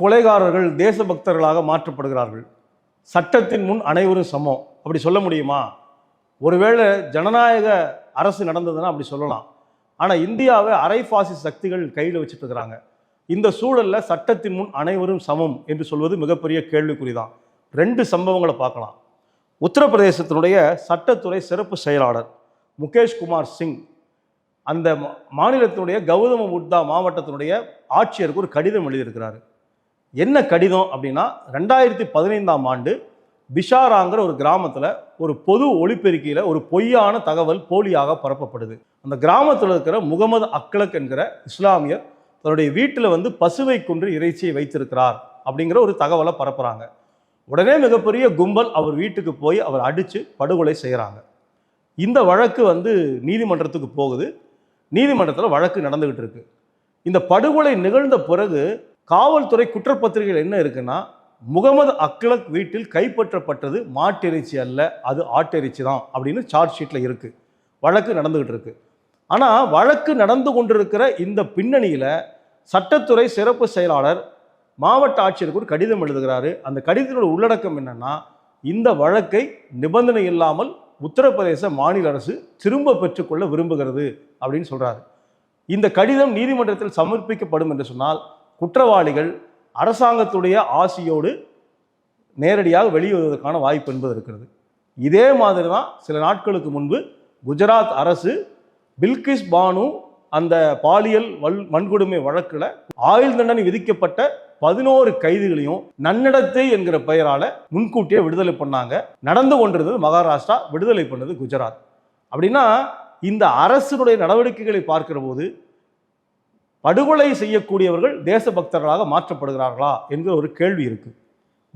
கொலைகாரர்கள் தேசபக்தர்களாக மாற்றப்படுகிறார்கள். சட்டத்தின் முன் அனைவரும் சமம். அப்படி சொல்ல முடியுமா? ஒருவேளை ஜனநாயக அரசு நடந்ததுன்னா அப்படி சொல்லலாம். ஆனால் இந்தியாவை அரை பாசி சக்திகள் கையில் வச்சுட்டு இருக்கிறாங்க இந்த சூழலில் சட்டத்தின் முன் அனைவரும் சமம் என்று சொல்வது மிகப்பெரிய கேள்விக்குறி தான் ரெண்டு சம்பவங்களை பார்க்கலாம். உத்தரப்பிரதேசத்தினுடைய சட்டத்துறை சிறப்பு செயலாளர் முகேஷ் குமார் சிங் அந்த மா- மாநிலத்தினுடைய கௌதம புத்தா மாவட்டத்தினுடைய ஆட்சியருக்கு ஒரு கடிதம் எழுதியிருக்கிறாரு. என்ன கடிதம் அப்படின்னா ரெண்டாயிரத்தி பதினைந்தாம் ஆண்டு பிஷாராங்கிற ஒரு கிராமத்தில் ஒரு பொது ஒளிப்பெருக்கியில் ஒரு பொய்யான தகவல் போலியாக பரப்பப்படுது. அந்த கிராமத்தில் இருக்கிற முகமது அக்லக் என்கிற இஸ்லாமியர் தன்னுடைய வீட்டில் வந்து பசுவை கொன்று இறைச்சியை வைத்திருக்கிறார் அப்படிங்கிற ஒரு தகவலை பரப்புகிறாங்க உடனே மிகப்பெரிய கும்பல் அவர் வீட்டுக்கு போய் அவர் அடித்து படுகொலை செய்கிறாங்க இந்த வழக்கு வந்து நீதிமன்றத்துக்கு போகுது. நீதிமன்றத்தில் வழக்கு நடந்துக்கிட்டு இருக்கு. இந்த படுகொலை நிகழ்ந்த பிறகு காவல்துறை குற்றப்பத்திரிகையில் என்ன இருக்குன்னா முகமது அக்லக் வீட்டில் கைப்பற்றப்பட்டது மாட்டிறைச்சி அல்ல அது ஆட்டிறைச்சி தான் அப்படின்னு சார்ஜ் ஷீட்டில் இருக்குது வழக்கு நடந்துக்கிட்டு இருக்கு. ஆனால் வழக்கு நடந்து கொண்டிருக்கிற இந்த பின்னணியில் சட்டத்துறை சிறப்பு செயலாளர் மாவட்ட ஆட்சியருக்கு ஒரு கடிதம் எழுதுகிறாரு. அந்த கடிதத்தினோட உள்ளடக்கம் என்னன்னா இந்த வழக்கை நிபந்தனை இல்லாமல் உத்தரப்பிரதேச மாநில அரசு திரும்ப பெற்றுக்கொள்ள விரும்புகிறது அப்படின்னு சொல்றாரு. இந்த கடிதம் நீதிமன்றத்தில் சமர்ப்பிக்கப்படும் என்று சொன்னால் குற்றவாளிகள் அரசாங்கத்துடைய ஆசியோடு நேரடியாக வெளிவருவதற்கான வாய்ப்பு என்பது இருக்கிறது. இதே மாதிரி தான் சில நாட்களுக்கு முன்பு குஜராத் அரசு பில்கிஸ் பானு அந்த பாலியல் வல் வன்கொடுமை வழக்கில் ஆயுள் தண்டனை விதிக்கப்பட்ட பதினோரு கைதிகளையும் நன்னடத்தை என்கிற பெயரால் முன்கூட்டியே விடுதலை பண்ணாங்க. நடந்து கொண்டிருந்தது மகாராஷ்டிரா விடுதலை பண்ணது குஜராத். அப்படின்னா இந்த அரசினுடைய நடவடிக்கைகளை பார்க்கிற போது படுகொலை செய்யக்கூடியவர்கள் தேசபக்தர்களாக மாற்றப்படுகிறார்களா என்கிற ஒரு கேள்வி இருக்குது